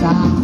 咋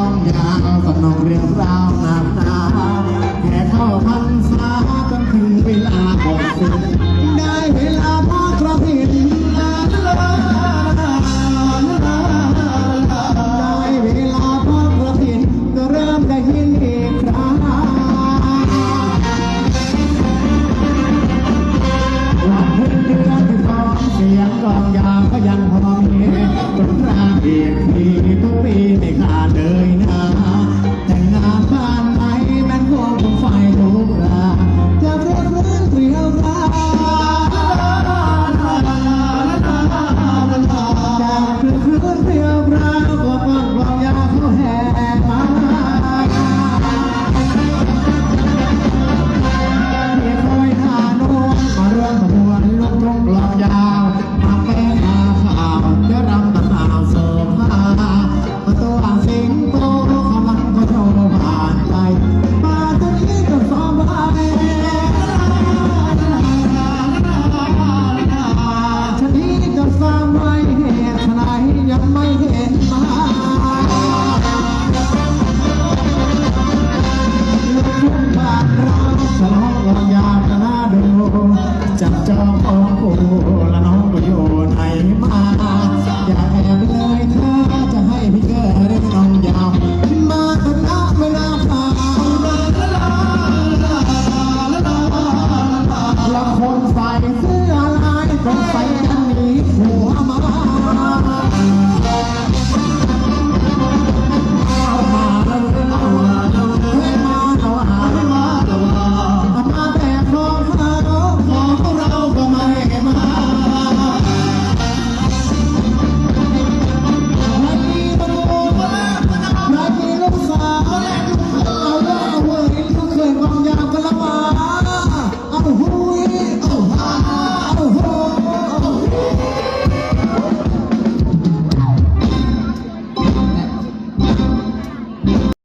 องยาวสนองเรื่องราวหนาวนาแค่เท่าพันสา